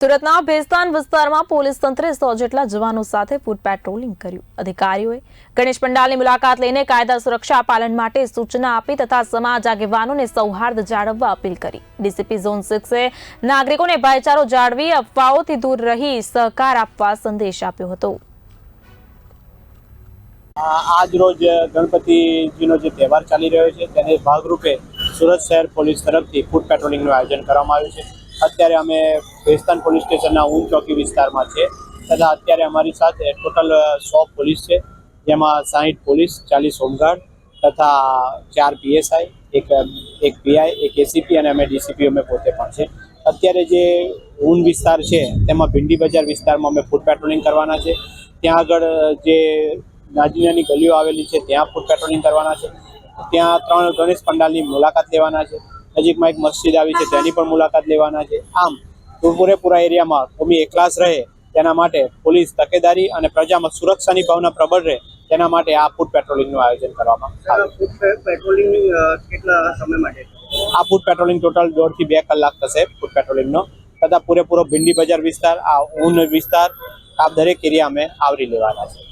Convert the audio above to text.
સુરતના ભેસ્તાન વિસ્તારમાં પોલીસ તંત્રે સો જેટલા જવાનો સાથે ફૂટ પેટ્રોલિંગ કર્યું. અધિકારીઓએ ગણેશ પંડાલની મુલાકાત લઈને કાયદા સુરક્ષા પાલન માટે સૂચના આપી તથા સમાજ આગેવાનોને સૌહાર્દ જાળવવા અપીલ કરી. ડીસીપી ઝોન સિક્સે નાગરિકોને ભાઈચારો જાળવી, અફવાઓથી દૂર રહી, સહકાર આપવા સંદેશ આપ્યો હતો. આજ રોજ ગણપતિજીનો જે તહેવાર ચાલી રહ્યો છે, તેને ભાગરૂપે સુરત શહેર પોલીસ તરફથી ફૂડ પેટ્રોલિંગનું આયોજન કરવામાં આવ્યું છે. અત્યારે અમે ભેસ્તાન પોલીસ સ્ટેશનના ઊન ચોકી વિસ્તારમાં છે તથા અત્યારે અમારી સાથે ટોટલ સો પોલીસ છે, જેમાં સાહીઠ પોલીસ, ચાલીસ હોમગાર્ડ તથા ચાર પીએસઆઈ, એક એક પીઆઈ, એક એસીપી અને અમે ડીસીપી અમે પોતે પણ છે. અત્યારે જે ઊન વિસ્તાર છે તેમાં ભીંડી બજાર વિસ્તારમાં અમે ફૂડ પેટ્રોલિંગ કરવાના છે. ત્યાં આગળ જે નાની નાની ગલીઓ આવેલી છે, ત્યાં ફૂડ પેટ્રોલિંગ કરવાના છે. ત્યાં ત્રણ ગણેશ પંડાલની મુલાકાત લેવાના છે. નજીકમાં એક મસ્જિદ આવી છે તેની પણ મુલાકાત લેવાના છે. આમ પૂરેપૂરા એરિયામાં ભૂમિ એકલાસ રહે તેના માટે પોલીસ તકેદારી અને પ્રજામાં સુરક્ષાની ભાવના પ્રબળ રહે તેના માટે આ ફૂડ પેટ્રોલિંગનું આયોજન કરવામાં પેટ્રોલિંગ કેટલા સમય માટે? આ ફૂડ પેટ્રોલિંગ ટોટલ દોઢથી બે કલાક થશે ફૂડ પેટ્રોલિંગનો. તથા પૂરેપૂરો ભીંડી બજાર વિસ્તાર આ ઊન વિસ્તાર આ દરેક એરિયા અમે આવરી લેવાના છે.